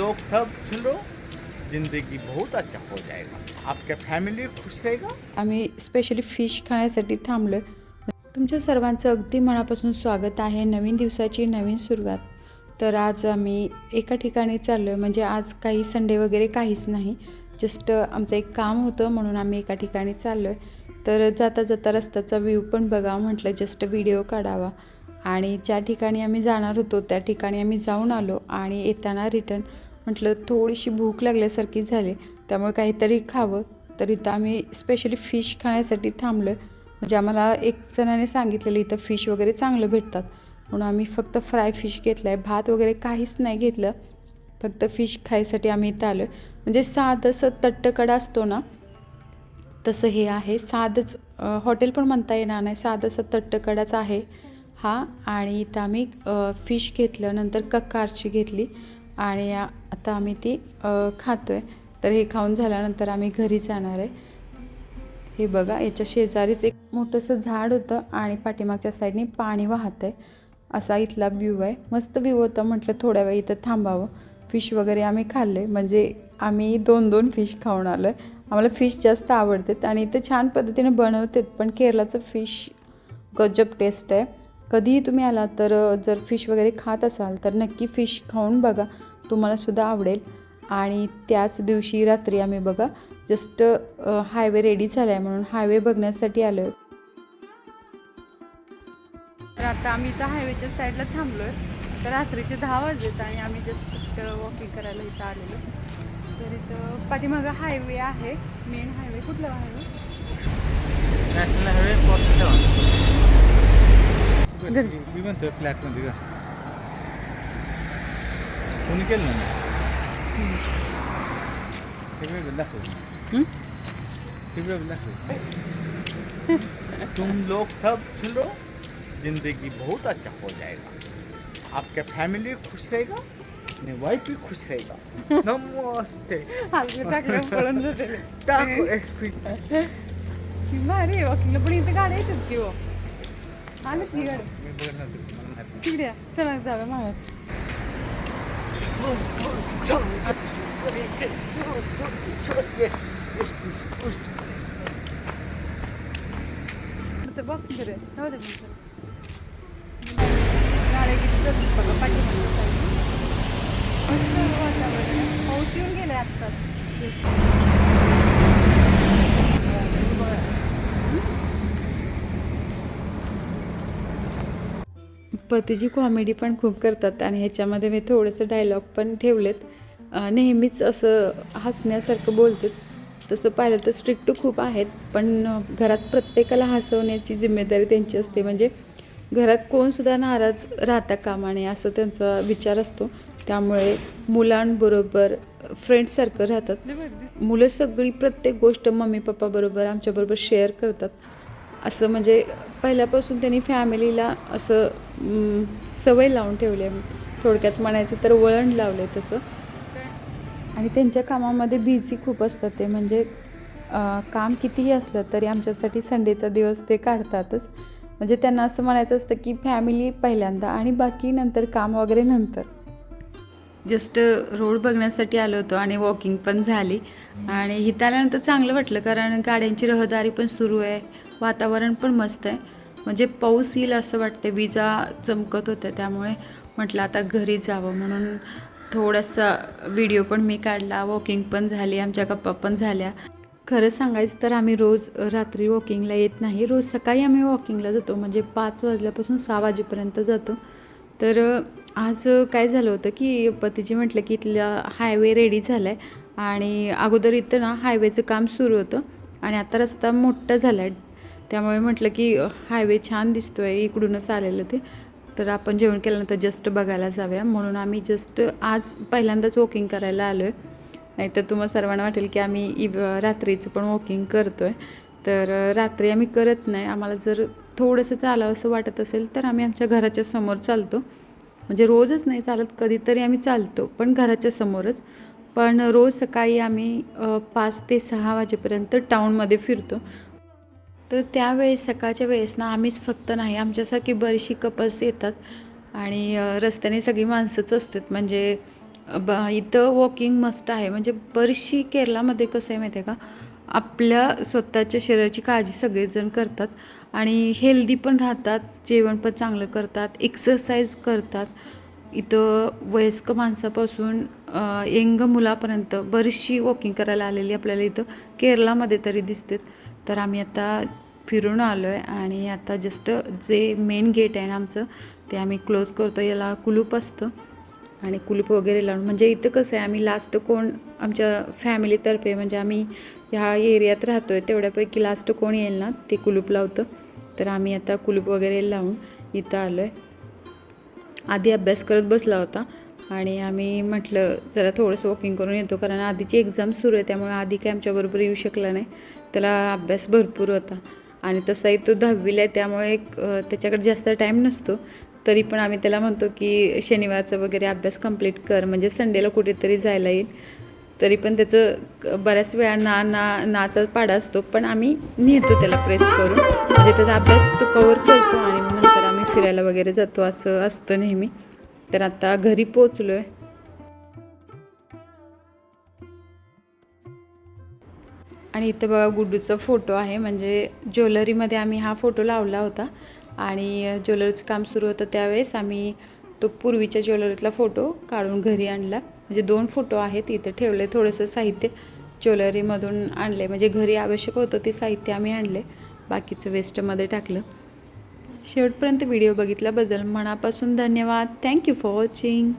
लोग सब सुनो जिंदगी बहुत अच्छा हो जाएगा। आपका फॅमिली खुश रहेगा? आम्ही स्पेशली फिश खाण्यासाठी थांबलो आहे तुमच्या सर्वांचं अगदी मनापासून स्वागत आहे. नवीन दिवसाची नवीन सुरुवात. तर आज आम्ही एका ठिकाणी चाललो आहे म्हणजे आज काही संडे वगैरे काहीच नाही. जस्ट आमचं एक काम होतं म्हणून आम्ही एका ठिकाणी चाललो आहे तर जाता जाता रस्त्याचा व्ह्यू पण बघा म्हटलं. जस्ट व्हिडिओ काढावा. आणि ज्या ठिकाणी आम्ही जाणार होतो त्या ठिकाणी आम्ही जाऊन आलो आणि येताना रिटर्न म्हटलं थोडीशी भूक लागल्यासारखी झाली. त्यामुळे काहीतरी खावं. तर इथं आम्ही स्पेशली फिश खाण्यासाठी थांबलो आहे म्हणजे आम्हाला एक जणाने सांगितलेलं इथं फिश वगैरे चांगलं भेटतात. म्हणून आम्ही फक्त फ्राय फिश घेतला आहे भात वगैरे काहीच नाही घेतलं. फक्त फिश खायसाठी आम्ही इथं आलो आहे म्हणजे साधंसं तट्टकडा असतो ना तसं हे आहे. साधंच हॉटेल पण म्हणता येणार नाही. साधंसं तट्टकडाच आहे हा. आणि इथं आम्ही फिश घेतलं. नंतर कक्कारची घेतली. आणि आता आम्ही ती खातो आहे तर हे खाऊन झाल्यानंतर आम्ही घरी जाणार आहे. हे बघा याच्या शेजारीच एक मोठंसं झाड होतं आणि पाठीमागच्या साईडने पाणी वाहत आहे असा इथला व्ह्यू आहे. मस्त व्ह्यू होता म्हटलं थोड्या वेळ इथं थांबावं. फिश वगैरे आम्ही खाल्ले म्हणजे आम्ही दोन दोन फिश खाऊन आलो आहे आम्हाला फिश जास्त आवडतात आणि इथं छान पद्धतीने बनवतात पण केरळाचं फिश गजब टेस्ट आहे. कधीही तुम्ही आला तर जर फिश वगैरे खात असाल तर नक्की फिश खाऊन बघा. तुम्हाला सुद्धा आवडेल. आणि त्याच दिवशी रात्री आम्ही बघा जस्ट हायवे रेडी झाला आहे म्हणून हायवे बघण्यासाठी आलो आहे तर आता आम्ही इथं हायवेच्या साईडला थांबलो आहे तर रात्रीचे दहा वाजलेत आणि आम्ही जस्ट वॉकिंग करायला इथं आलेलो. तर इथं पाठीमागं हायवे आहे. मेन हायवे कुठला हायवे नॅशनल हायवे फ्लॅटमध्ये का कोणी केलं ना ते वेगळं दाखव हं? ते वेगळं दाखव तुम लोग सब सुनो जिंदगी बहुत अच्छा हो जाएगा आपका फैमिली खुश रहेगा अपनी वाइफ भी खुश रहेगा नमस्ते हलके टाकलं पळून जाते टाको एसपी भारी वॉकिंगला पण इथं गाड्या येतात की हो आलं की गाडी मी बघत नव्हतं मला माहीत नाही. तिकडे या. चला जाऊया मागं तर बघ तिकडे. जाऊ दे गाड्या किती जातात बघा पाठीमागच्या वातावरण पाऊस येऊन गेले आत्ताच पतीजी कॉमेडी पण खूप करतात आणि ह्याच्यामध्ये मी थोडंसं डायलॉग पण ठेवलेत. नेहमीच असं हसण्यासारखं बोलतात. तसं पाहिलं तर स्ट्रिक्ट खूप आहेत पण घरात प्रत्येकाला हसवण्याची जिम्मेदारी त्यांची असते. म्हणजे घरात कोणसुद्धा नाराज राहता कामा नये असं त्यांचा विचार असतो. त्यामुळे मुलांबरोबर फ्रेंडसारखं राहतात. मुलं सगळी प्रत्येक गोष्ट मम्मी पप्पाबरोबर आमच्याबरोबर शेअर करतात. असं म्हणजे पहिल्यापासून त्यांनी फॅमिलीला असं सवय लावून ठेवली आहे. थोडक्यात म्हणायचं तर वळण लावलं आहे तसं. आणि त्यांच्या कामामध्ये बिझी खूप असतात ते. म्हणजे काम कितीही असलं तरी आमच्यासाठी संडेचा दिवस ते काढतातच. म्हणजे त्यांना असं म्हणायचं असतं की फॅमिली पहिल्यांदा आणि बाकी नंतर काम वगैरे नंतर. जस्ट रोड बघण्यासाठी आलो होतो आणि वॉकिंग पण झाली. आणि इथं आल्यानंतर चांगलं वाटलं कारण गाड्यांची रहदारी पण सुरू आहे. वातावरण पण मस्त आहे. म्हणजे पाऊस येईल असं वाटतं विजा चमकत होत्या त्यामुळे म्हटलं आता घरी जावं म्हणून थोडासा व्हिडिओ पण मी काढला. वॉकिंग पण झाली आमच्या गप्पा पण झाल्या. खरं सांगायचं तर आम्ही रोज रात्री वॉकिंगला येत नाही. रोज सकाळी आम्ही वॉकिंगला जातो म्हणजे पाच वाजल्यापासून सहा वाजेपर्यंत जातो. तर आज काय झालं होतं की पतीजी म्हटलं की इथला हायवे रेडी झाला आहे आणि अगोदर इथं ना हायवेचं काम सुरू होतं आणि आता रस्ता मोठा झाला आहे त्यामुळे म्हटलं की हायवे छान दिसतो आहे इकडूनच आलेलं ते. तर आपण जेवण केल्यानंतर जस्ट बघायला जाऊया. म्हणून आम्ही जस्ट आज पहिल्यांदाच वॉकिंग करायला आलो आहे नाहीतर तुम्हाला सर्वांना वाटेल की आम्ही इव रात्रीचं पण वॉकिंग करतो आहे तर रात्री आम्ही करत नाही. आम्हाला जर थोडंसं चालावं असं वाटत असेल तर आम्ही आमच्या घराच्या समोर चालतो. म्हणजे रोजच नाही चालत कधीतरी आम्ही चालतो पण घराच्या समोरच. पण रोज सकाळी आम्ही पाच ते सहा वाजेपर्यंत टाऊनमध्ये फिरतो. तर त्यावेळेस सकाळच्या वेळेस ना आम्हीच फक्त नाही आमच्यासारखी बरीचशी कपल्स येतात आणि रस्त्याने सगळी माणसंच असतात. म्हणजे ब इथं वॉकिंग मस्ट आहे. म्हणजे बरीचशी केरलामध्ये कसं आहे माहिती आहे का? आपल्या स्वतःच्या शरीराची काळजी सगळेजण करतात आणि हेल्दी पण राहतात जेवण पण चांगलं करतात एक्सरसाइज करतात. इथं वयस्क माणसापासून यंग मुलापर्यंत बरीचशी वॉकिंग करायला आलेली आपल्याला इथं केरलामध्ये तरी दिसते तर आम्ही आता फिरून आलो आहे आणि आता जस्ट जे मेन गेट आहे ना आमचं ते आम्ही क्लोज करतो याला कुलूप असतं आणि कुलूप वगैरे लावून. म्हणजे इथं कसं आहे आम्ही लास्ट कोण आमच्या फॅमिलीतर्फे म्हणजे आम्ही ह्या एरियात राहतो आहे तेवढ्यापैकी लास्ट कोण येईल ना ते कुलूप लावतं. तर आम्ही आता कुलूप वगैरे लावून इथं आलो आहे आधी अभ्यास करत बसला होता. आणि आम्ही म्हटलं जरा थोडंसं वॉकिंग करून येतो कारण आधीची एक्झाम सुरू आहे त्यामुळे आधी काय आमच्याबरोबर येऊ शकला नाही. त्याला अभ्यास भरपूर होता. आणि तसाही तो दहावीला आहे त्यामुळे एक, त्याच्याकडे जास्त टाईम नसतो. तरी पण आम्ही त्याला म्हणतो की शनिवारचा वगैरे अभ्यास कंप्लीट कर म्हणजे संडेला कुठेतरी जायला येईल. तरी पण त्याचं बऱ्याच वेळा ना ना नाचा पाडा असतो पण आम्ही नेतो त्याला प्रेस करून. म्हणजे त्याचा अभ्यास तो कवर करतो आणि मग नंतर आम्ही फिरायला वगैरे जातो असं असतं नेहमी. तर आता घरी पोचलो आहे आणि इथं बघा गुड्डूचा फोटो आहे म्हणजे ज्वेलरीमध्ये आम्ही हा फोटो लावला होता. आणि ज्वेलरीचं काम सुरू होतं त्यावेळेस आम्ही तो पूर्वीच्या ज्वेलरीतला फोटो काढून घरी आणला. म्हणजे दोन फोटो आहेत इथं ठेवले थोडंसं साहित्य ज्वेलरीमधून आणले म्हणजे घरी आवश्यक होतं ते साहित्य आम्ही आणले बाकीचं वेस्टमध्ये टाकलं. शेवटपर्यंत व्हिडिओ बघितल्याबद्दल मनापासून धन्यवाद. Thank you for watching